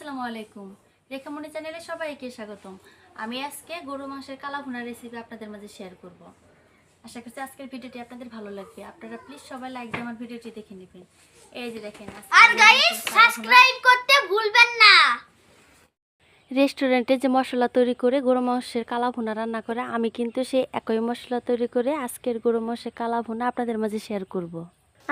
আসসালামু আলাইকুম। রেখামণি চ্যানেলে সবাইকে স্বাগতম। আমি আজকে গরু মাংসের কালা ভুনা রেসিপি আপনাদের মাঝে শেয়ার করব। আশা করছি আজকের ভিডিওটি আপনাদের ভালো লাগবে। আপনারা প্লিজ সবাই লাইক দিয়ে আমার ভিডিওটি দেখে নেবেন। এই যে দেখেন আর গাইস। সাবস্ক্রাইব করতে ভুলবেন না। রেস্টুরেন্টে যে মশলা তৈরি করে গরু মাংসের কালা ভুনা রান্না করে আমি কিন্তু সেই একই মশলা তৈরি করে আজকের গরু মাংসের কালা ভুনা আপনাদের মাঝে শেয়ার করব।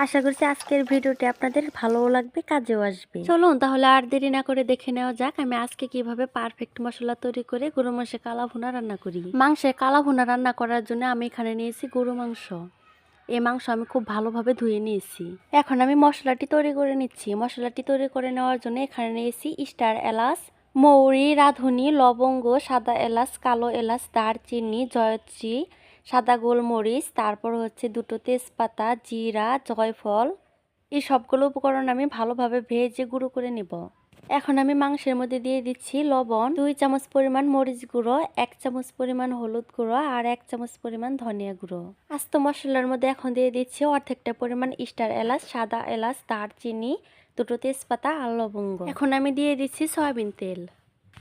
আশা করছি আজকের ভিডিওটি আপনাদের ভালোও লাগবে, কাজেও আসবে। চলুন, তাহলে আর দেরি না করে দেখে নেওয়া যাক আমি আজকে কীভাবে পারফেক্ট মশলা তৈরি করে গরু মাংসের কালা ভুনা রান্না করি। মাংসের কালা ভুনা রান্না করার জন্য আমি এখানে নিয়েছি গরু মাংস। এই মাংস আমি খুব ভালোভাবে ধুয়ে নিয়েছি। এখন আমি মশলাটি তৈরি করে নিচ্ছি। মশলাটি তৈরি করে নেওয়ার জন্য এখানে নিয়েছি স্টার এলাচ, মৌরি, রাঁধুনি, লবঙ্গ, সাদা এলাচ, কালো এলাচ, দারচিনি, জয়ত্রী সাদা গোলমরিচ, তারপর হচ্ছে দুটো তেজপাতা, জিরা, জয়ফল, এই সবগুলো উপকরণ আমি ভালোভাবে ভেজে গুঁড়ো করে নিব। এখন আমি মাংসের মধ্যে দিয়ে দিচ্ছি লবণ, দুই চামচ পরিমাণ মরিচ গুঁড়ো, এক চামচ পরিমাণ হলুদ গুঁড়ো আর এক চামচ পরিমাণ ধনিয়া গুঁড়ো। আস্ত মশলার মধ্যে এখন দিয়ে দিচ্ছি অর্ধেকটা পরিমাণ স্টার এলাচ, সাদা এলাচ, দারচিনি, দুটো তেজপাতা আর লবঙ্গ। এখন আমি দিয়ে দিচ্ছি সয়াবিন তেল।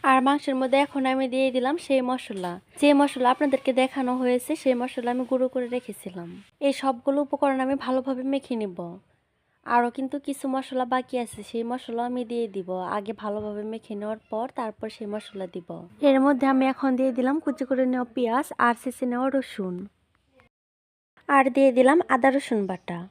আর মাংসের মধ্যে এখন আমি দিয়ে দিলাম সেই মশলা। যে মশলা আপনাদেরকে দেখানো হয়েছে, সেই মশলা আমি গুঁড়ো করে রেখেছিলাম। এই সবগুলো উপকরণ আমি ভালোভাবে মেখে নিব। আরও কিন্তু কিছু মশলা বাকি আছে, সেই মশলা আমি দিয়ে দিব। আগে ভালোভাবে মেখে নেওয়ার পর তারপর সেই মশলা দিব। এর মধ্যে আমি এখন দিয়ে দিলাম কুচি করে নেওয়া পেঁয়াজ আর শেষে নেওয়া রসুন। আর দিয়ে দিলাম আদা রসুন বাটা।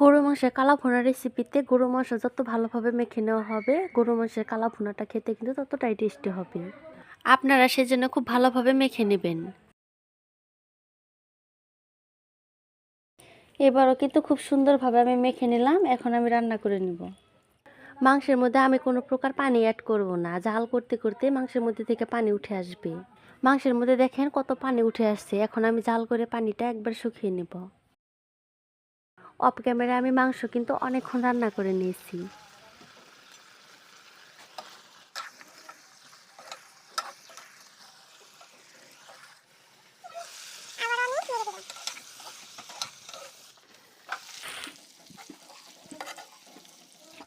গরু মাংসের কালা ভুনা রেসিপিতে গরু মাংস যত ভালোভাবে মেখে নেওয়া হবে, গরু মাংসের কালা ভুনাটা খেতে কিন্তু ততটাই টেস্টি হবে। আপনারা সেজন্য খুব ভালোভাবে মেখে নেবেন। এবারও কিন্তু খুব সুন্দরভাবে আমি মেখে নিলাম, এখন আমি রান্না করে নিব। মাংসের মধ্যে আমি কোনো প্রকার পানি অ্যাড করব না জাল করতে করতে মাংসের মধ্যে থেকে পানি উঠে আসবে। মাংসের মধ্যে দেখেন কত পানি উঠে আসছে, এখন আমি জাল করে পানিটা একবার শুকিয়ে নেব। অফ ক্যামেরা আমি মাংস কিন্তু অনেকক্ষণ রান্না করে নিয়েছি।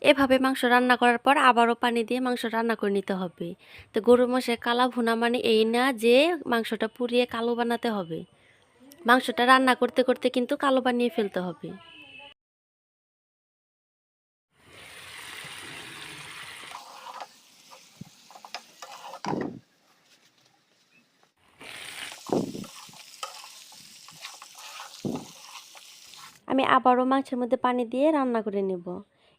এভাবে মাংস রান্না করার পর আবারও পানি দিয়ে মাংস রান্না করে নিতে হবে। তো গরু মাংসের কালা ভুনা মানে এই না যে মাংসটা পুড়িয়ে কালো বানাতে হবে। মাংসটা রান্না করতে করতে কিন্তু কালো বানিয়ে ফেলতে হবে। আমি আবারও মাংসের মধ্যে পানি দিয়ে রান্না করে নেব।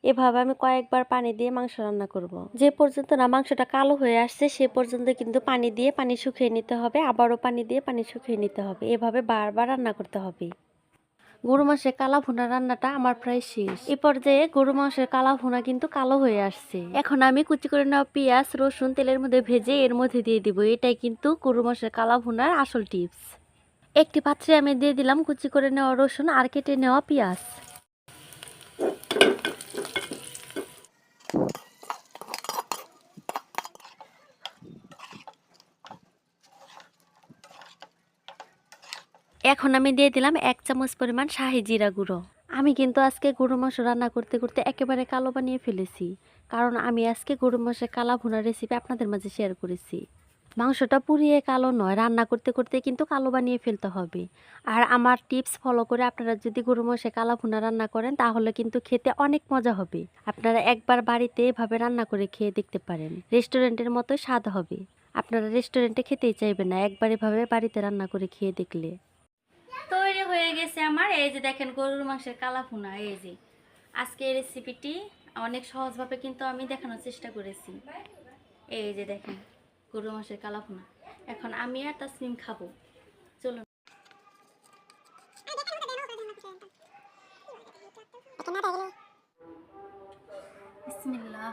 এভাবে আমি কয়েকবার পানি দিয়ে মাংস রান্না করব। যে পর্যন্ত না মাংসটা কালো হয়ে আসছে, সে পর্যন্ত কিন্তু পানি দিয়ে পানি শুকিয়ে নিতে হবে, আবারও পানি দিয়ে পানি শুকিয়ে নিতে হবে। এভাবে বারবার রান্না করতে হবে। গরু মাংসের কালা ভুনা রান্নাটা আমার প্রায় শেষ। এ পর্যায়ে গরু মাংসের কালা ভুনা কিন্তু কালো হয়ে আসছে। এখন আমি কুচি করে নেওয়া পেঁয়াজ, রসুন তেলের মধ্যে ভেজে এর মধ্যে দিয়ে দিব। এটাই কিন্তু গরু মাংসের কালা ভুনার আসল টিপস একটি পাত্রে আমি দিয়ে দিলাম কুচি করে নেওয়া রসুন আর কেটে নেওয়া পেঁয়াজ। এখন আমি দিয়ে দিলাম এক চামচ পরিমাণ শাহি জিরা গুঁড়ো। আমি কিন্তু আজকে গরু মাংস রান্না করতে করতে একেবারে কালো বানিয়ে ফেলেছি, কারণ আমি আজকে গরু মাংসের কালা ভুনা রেসিপি আপনাদের মাঝে শেয়ার করেছি। মাংসটা পুড়িয়ে কালো নয়, রান্না করতে করতে কিন্তু কালো বানিয়ে ফেলতে হবে। আর আমার টিপস ফলো করে আপনারা যদি গরু মাংসে কালা ভুনা রান্না করেন, তাহলে কিন্তু খেতে অনেক মজা হবে। আপনারা একবার বাড়িতে এভাবে রান্না করে খেয়ে দেখতে পারেন। রেস্টুরেন্টের মতো স্বাদ হবে। আপনারা রেস্টুরেন্টে খেতেই চাইবেন না, একবার এভাবে বাড়িতে রান্না করে খেয়ে দেখলে। তৈরি হয়ে গেছে আমার, এই যে দেখেন গরুর মাংসের কালা ভুনা, এই যে। আজকে এই রেসিপিটি অনেক সহজভাবে কিন্তু আমি দেখানোর চেষ্টা করেছি। এই যে দেখেন। গরু মাসের কালা এখন আমি আর তাসমিম খাব। চলুন। বিসমিল্লাহ।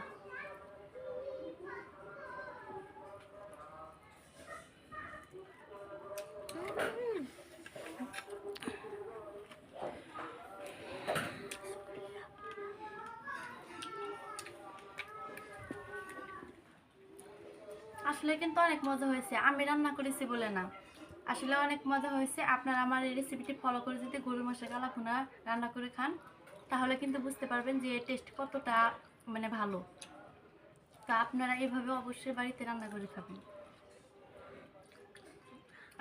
আসলে কিন্তু অনেক মজা হয়েছে। আমি রান্না করেছি বলে না। আসলে অনেক মজা হয়েছে। আপনারা আমার এই রেসিপিটি ফলো করে যদি গরু মশলা কালা ভুনা রান্না করে খান, তাহলে কিন্তু বুঝতে পারবেন যে টেস্ট কতটা মানে ভালো। তা আপনারা এভাবে অবশ্যই বাড়িতে রান্না করে খাবেন।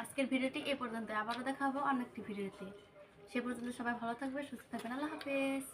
আজকের ভিডিওটি এ পর্যন্ত। আবারও দেখা হবে অন্য একটি ভিডিওতে। সে পর্যন্ত সবাই ভালো থাকবে সুস্থ থাকবেন। আল্লাহ হাফেজ।